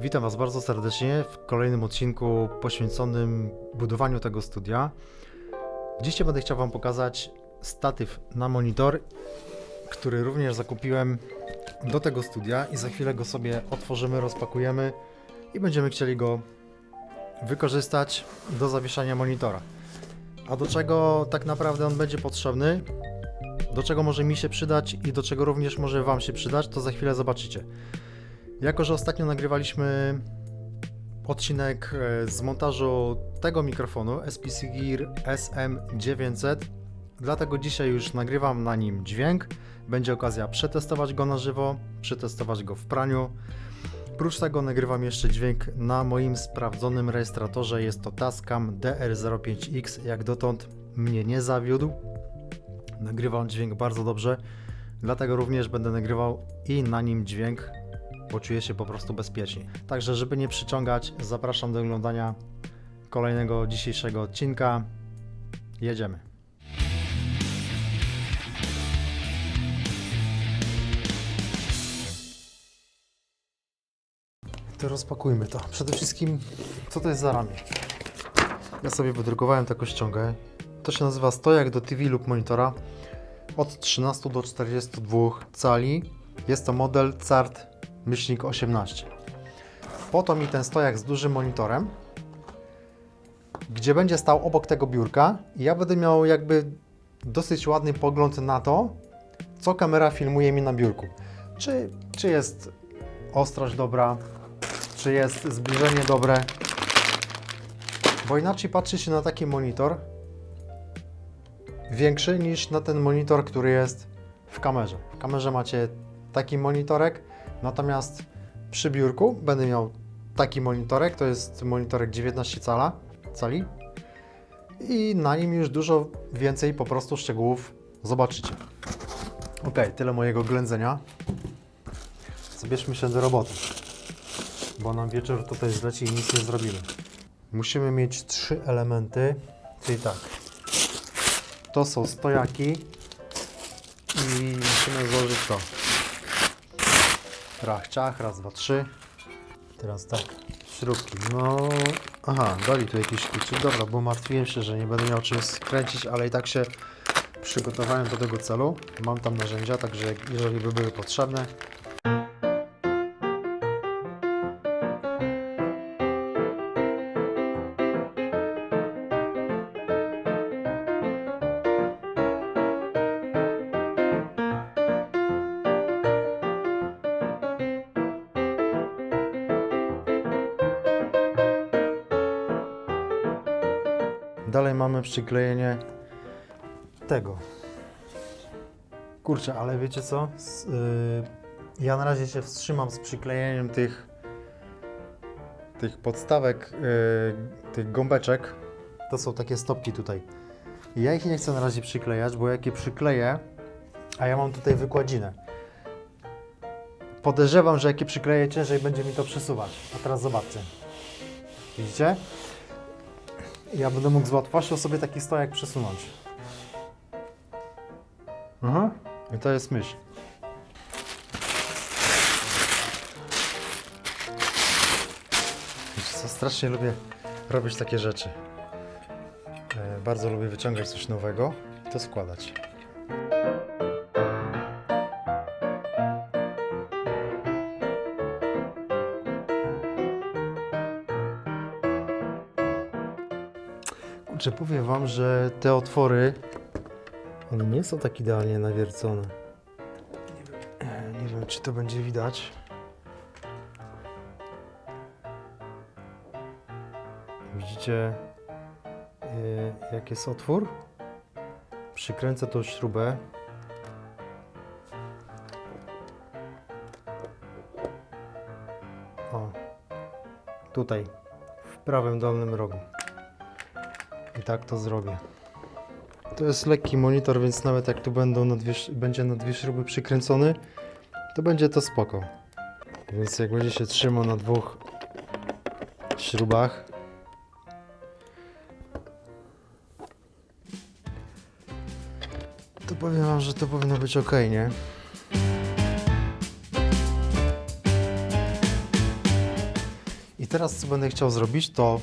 Witam Was bardzo serdecznie w kolejnym odcinku poświęconym budowaniu tego studia. Dzisiaj będę chciał Wam pokazać statyw na monitor, który również zakupiłem do tego studia i za chwilę go sobie otworzymy, rozpakujemy i będziemy chcieli go wykorzystać do zawieszania monitora. A do czego tak naprawdę on będzie potrzebny, do czego może mi się przydać i do czego również może Wam się przydać, to za chwilę zobaczycie. Jako, że ostatnio nagrywaliśmy odcinek e, z montażu tego mikrofonu SPC Gear SM900, dlatego dzisiaj już nagrywam na nim dźwięk. Będzie okazja przetestować go na żywo, przetestować go w praniu. Prócz tego nagrywam jeszcze dźwięk na moim sprawdzonym rejestratorze. Jest to Tascam DR05X. Jak dotąd mnie nie zawiódł. Nagrywam dźwięk bardzo dobrze, dlatego również będę nagrywał i na nim dźwięk poczuję się po prostu bezpiecznie. Także, żeby nie przyciągać, zapraszam do oglądania kolejnego dzisiejszego odcinka. Jedziemy. To rozpakujmy to. Przede wszystkim, co to jest za ramię? Ja sobie wydrukowałem taką ściągę. To się nazywa stojak do TV lub monitora od 13 do 42 cali. Jest to model CART myślnik 18. Po to mi ten stojak z dużym monitorem, gdzie będzie stał obok tego biurka i ja będę miał jakby dosyć ładny pogląd na to, co kamera filmuje mi na biurku. Czy, czy jest ostrość dobra, czy jest zbliżenie dobre, bo inaczej patrzy się na taki monitor większy niż na ten monitor, który jest w kamerze. W kamerze macie taki monitorek, Natomiast przy biurku będę miał taki monitorek, to jest monitorek 19 cala, cali i na nim już dużo więcej po prostu szczegółów zobaczycie. Ok, tyle mojego ględzenia. Zabierzmy się do roboty, bo nam wieczór tutaj zleci i nic nie zrobimy. Musimy mieć trzy elementy, czyli tak. To są stojaki i musimy złożyć to. Rach, ciach, raz, dwa, trzy. Teraz tak, śrubki. No, aha, dali tu jakiś kluczyk. Dobra, bo martwiłem się, że nie będę miał czym skręcić, ale i tak się przygotowałem do tego celu. Mam tam narzędzia, także jeżeli by były potrzebne. Dalej mamy przyklejenie tego. Kurczę, ale wiecie co? S- yy, ja na razie się wstrzymam z przyklejeniem tych tych podstawek, yy, tych gąbeczek. To są takie stopki tutaj. Ja ich nie chcę na razie przyklejać, bo jak je przykleję, a ja mam tutaj wykładzinę. Podejrzewam, że jak je przykleję, ciężej będzie mi to przesuwać. A teraz zobaczcie. Widzicie? Ja będę mógł z łatwością sobie taki stojak przesunąć. Aha. I to jest myśl. Wiecie co, strasznie lubię robić takie rzeczy. E, bardzo lubię wyciągać coś nowego i to składać. Kurczę, powiem wam, że te otwory one nie są tak idealnie nawiercone. Nie wiem, e, nie wiem czy to będzie widać. Widzicie, e, jak jest otwór? Przykręcę tą śrubę. O, tutaj, w prawym dolnym rogu. I tak to zrobię. To jest lekki monitor, więc nawet jak tu będą na dwie, będzie na dwie śruby przykręcony, to będzie to spoko. Więc jak będzie się trzymał na dwóch śrubach, to powiem wam, że to powinno być ok, nie? teraz co będę chciał zrobić, to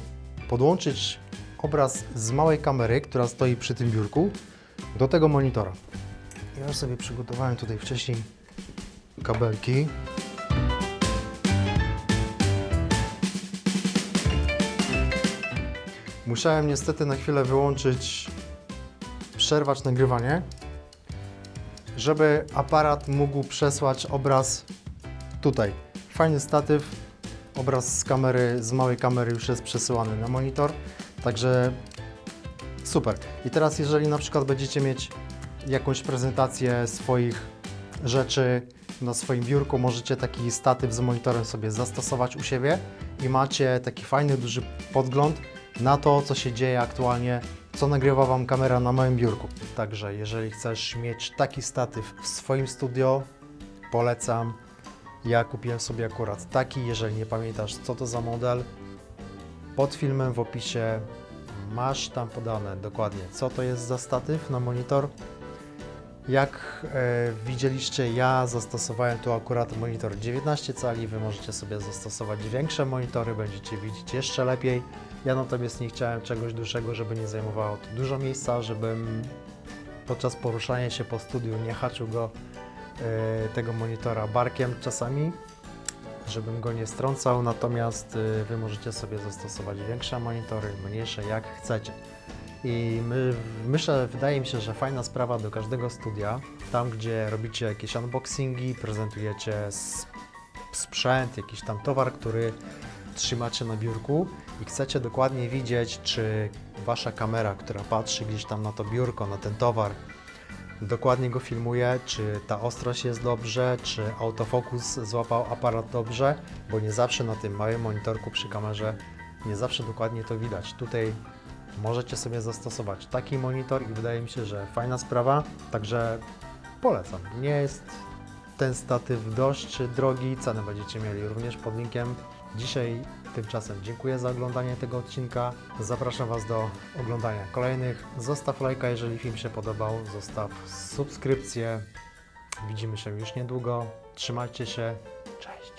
podłączyć obraz z małej kamery, która stoi przy tym biurku, do tego monitora. Ja już sobie przygotowałem tutaj wcześniej kabelki. Musiałem niestety na chwilę wyłączyć, przerwać nagrywanie, żeby aparat mógł przesłać obraz tutaj. Fajny statyw, obraz z kamery, z małej kamery już jest przesyłany na monitor, także super. I teraz jeżeli na przykład będziecie mieć jakąś prezentację swoich rzeczy na swoim biurku, możecie taki statyw z monitorem sobie zastosować u siebie i macie taki fajny, duży podgląd na to, co się dzieje aktualnie, co nagrywa Wam kamera na małym biurku. Także jeżeli chcesz mieć taki statyw w swoim studio, polecam. Ja kupiłem sobie akurat taki, jeżeli nie pamiętasz co to za model, pod filmem w opisie masz tam podane dokładnie co to jest za statyw na monitor. Jak e, widzieliście, ja zastosowałem tu akurat monitor 19 cali, Wy możecie sobie zastosować większe monitory, będziecie widzieć jeszcze lepiej. Ja natomiast nie chciałem czegoś dłuższego, żeby nie zajmowało to dużo miejsca, żebym podczas poruszania się po studiu nie haczył go e, tego monitora barkiem czasami, żebym go nie strącał, natomiast e, Wy możecie sobie zastosować większe monitory, mniejsze jak chcecie. I my, myślę, wydaje mi się, że fajna sprawa do każdego studia, tam gdzie robicie jakieś unboxingi, prezentujecie sprzęt, jakiś tam towar, który trzymacie na biurku i chcecie dokładnie widzieć, czy wasza kamera, która patrzy gdzieś tam na to biurko, na ten towar, dokładnie go filmuje, czy ta ostrość jest dobrze, czy autofokus złapał aparat dobrze, bo nie zawsze na tym małym monitorku przy kamerze nie zawsze dokładnie to widać. Tutaj możecie sobie zastosować taki monitor i wydaje mi się, że fajna sprawa, także polecam. Nie jest ten statyw dość drogi, cenę będziecie mieli również pod linkiem. Dzisiaj tymczasem dziękuję za oglądanie tego odcinka. Zapraszam Was do oglądania kolejnych. Zostaw lajka, jeżeli film się podobał. Zostaw subskrypcję. Widzimy się już niedługo. Trzymajcie się. Cześć.